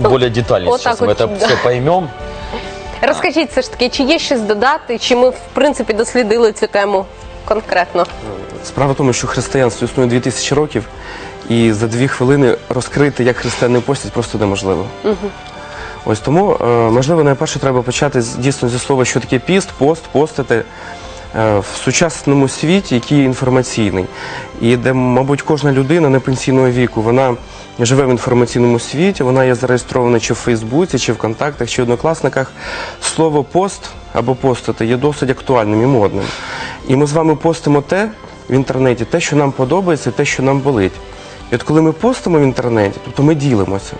ну, более детально вот сейчас так мы вот, это да. все поймем. Розкажіть все ж таки, чи є щось додати, чи ми в принципі дослідили цю тему конкретно? Справа в тому, що християнство існує 2000 років, і за дві хвилини розкрити, як християни постять, просто неможливо. Ось тому, е, можливо, найперше треба почати з- дійсно зі слова, що таке піст, пост, постити е, в сучасному світі, який інформаційний, і де, мабуть, кожна людина не пенсійного віку, вона живе в інформаційному світі, вона є зареєстрована чи в Фейсбуці, чи в контактах, чи в однокласниках. Слово пост або постити є досить актуальним і модним. І ми з вами постимо те в інтернеті, те, що нам подобається, те, що нам болить. І от коли ми постимо в інтернеті, тобто ми ділимося.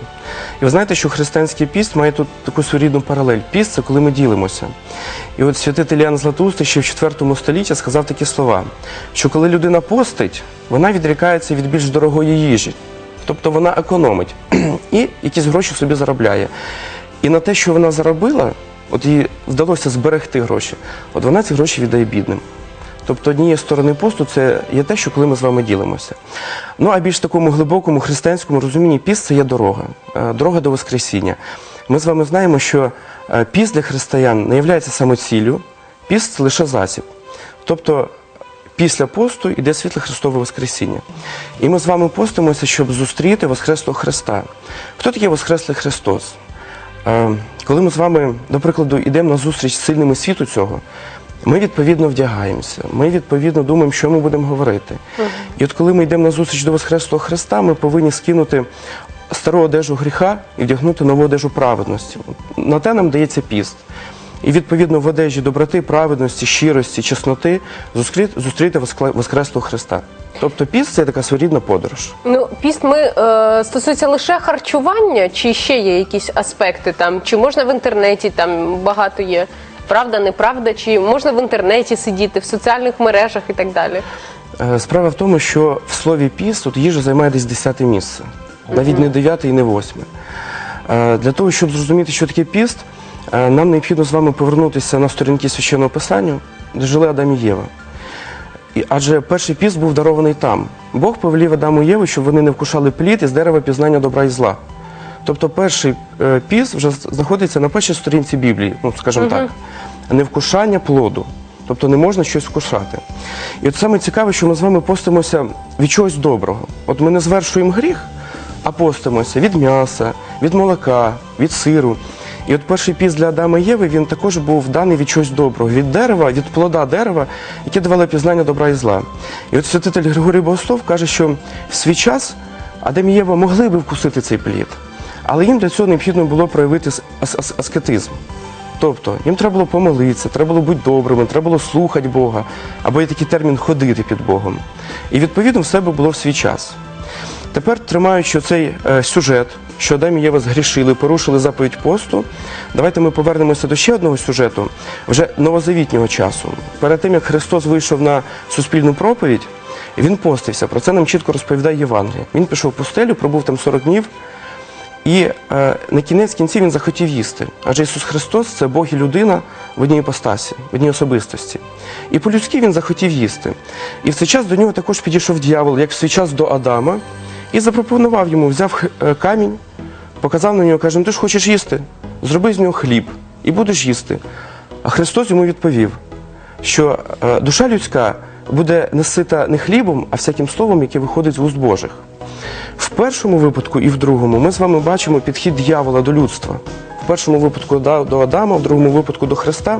І ви знаєте, що християнський піст має тут таку своєрідну паралель. Піст це коли ми ділимося. І от святитель Ян Златоустий ще в 4 столітті сказав такі слова, що коли людина постить, вона відрікається від більш дорогої їжі. Тобто вона економить і якісь гроші собі заробляє. І на те, що вона заробила, от їй вдалося зберегти гроші, от вона ці гроші віддає бідним. Тобто однієї сторони посту це є те, що коли ми з вами ділимося. Ну а більш такому глибокому християнському розумінні піст це є дорога, е, дорога до Воскресіння. Ми з вами знаємо, що е, піст для християн не є самоціллю, піст це лише засіб. Тобто після посту йде світле Христове Воскресіння. І ми з вами постимося, щоб зустріти Воскреслого Христа. Хто такий Воскреслий Христос? Е, Коли ми з вами, до прикладу, йдемо на зустріч з сильними світу цього, ми відповідно вдягаємося, ми відповідно думаємо, що ми будемо говорити. І от коли ми йдемо на зустріч до Воскреслого Христа, ми повинні скинути стару одежу гріха і вдягнути нову одежу праведності. На те нам дається піст. І відповідно в одежі доброти, праведності, щирості, чесноти зустріти, зустріти Воскреслого Христа. Тобто піст це така своєрідна подорож. Ну, піст ми е, стосується лише харчування, чи ще є якісь аспекти там? Чи можна в інтернеті там багато є? Правда, неправда, чи можна в інтернеті сидіти, в соціальних мережах і так далі? Е, Справа в тому, що в слові піст тут їжа займає десь десяте місце, навіть не дев'яте і не восьме. Е, Для того, щоб зрозуміти, що таке піст, нам необхідно з вами повернутися на сторінки священного писання, де жили Адам і Єва. І, адже перший піст був дарований там. Бог повелів Адаму і Єву, щоб вони не вкушали плід із дерева пізнання добра і зла. Тобто перший е, піст вже знаходиться на першій сторінці Біблії, ну скажімо так, невкушання плоду. Тобто не можна щось вкушати. І от саме цікаве, що ми з вами постимося від чогось доброго. От ми не звершуємо гріх, а постимося від м'яса, від молока, від сиру. І от перший піст для Адама і Єви він також був даний від чогось доброго, від дерева, від плода дерева, яке давало пізнання добра і зла. І от святитель Григорій Богослов каже, що в свій час Адам і Єва могли би вкусити цей плід, але їм для цього необхідно було проявити ас- ас- аскетизм. Тобто їм треба було помолитися, треба було бути добрими, треба було слухати Бога, або є такий термін ходити під Богом. І відповідно в себе було в свій час. Тепер, тримаючи цей е, сюжет, що Адам і Єва згрішили, порушили заповідь посту, давайте ми повернемося до ще одного сюжету, вже новозавітнього часу. Перед тим, як Христос вийшов на суспільну проповідь, він постився. Про це нам чітко розповідає Євангеліє. Він пішов в пустелю, пробув там 40 днів, і е, на кінець кінців він захотів їсти. Адже Ісус Христос це Бог і людина в одній іпостасі, в одній особистості. І по-людськи він захотів їсти. І в цей час до нього також підійшов дьявол, як в свій час до Адама, і запропонував йому, взяв е, камінь, показав на нього, каже: ну ти ж хочеш їсти? Зроби з нього хліб і будеш їсти. А Христос йому відповів, що е, душа людська буде несита не хлібом, а всяким словом, яке виходить з вуст Божих. В першому випадку і в другому ми з вами бачимо підхід дьявола до людства. В першому випадку до Адама, в другому випадку до Христа.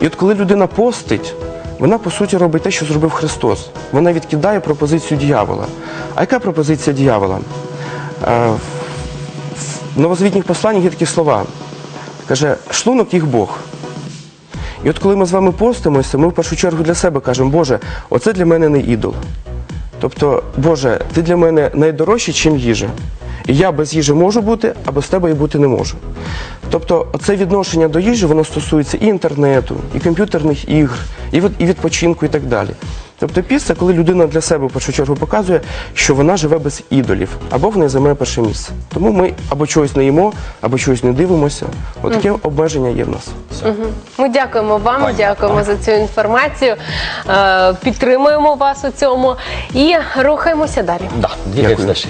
І от коли людина постить, вона по суті робить те, що зробив Христос. Вона відкидає пропозицію дьявола. А яка пропозиція дьявола? Е, В новозвітніх посланнях є такі слова. Каже, шлунок їх Бог. І от коли ми з вами постимося, ми в першу чергу для себе кажемо, Боже, оце для мене не ідол. Тобто, Боже, ти для мене найдорожчий, чим їжа. І я без їжі можу бути, а без тебе і бути не можу. Тобто, це відношення до їжі, воно стосується і інтернету, і комп'ютерних ігр, і відпочинку, і так далі. Тобто піст це коли людина для себе в першу чергу показує, що вона живе без ідолів, або в неї займає перше місце. Тому ми або чогось не їмо, або чогось не дивимося. Отаке обмеження є в нас. Ми дякуємо вам, дякуємо за цю інформацію. Е, підтримуємо вас у цьому і рухаємося далі. Да, Дякую. дальше.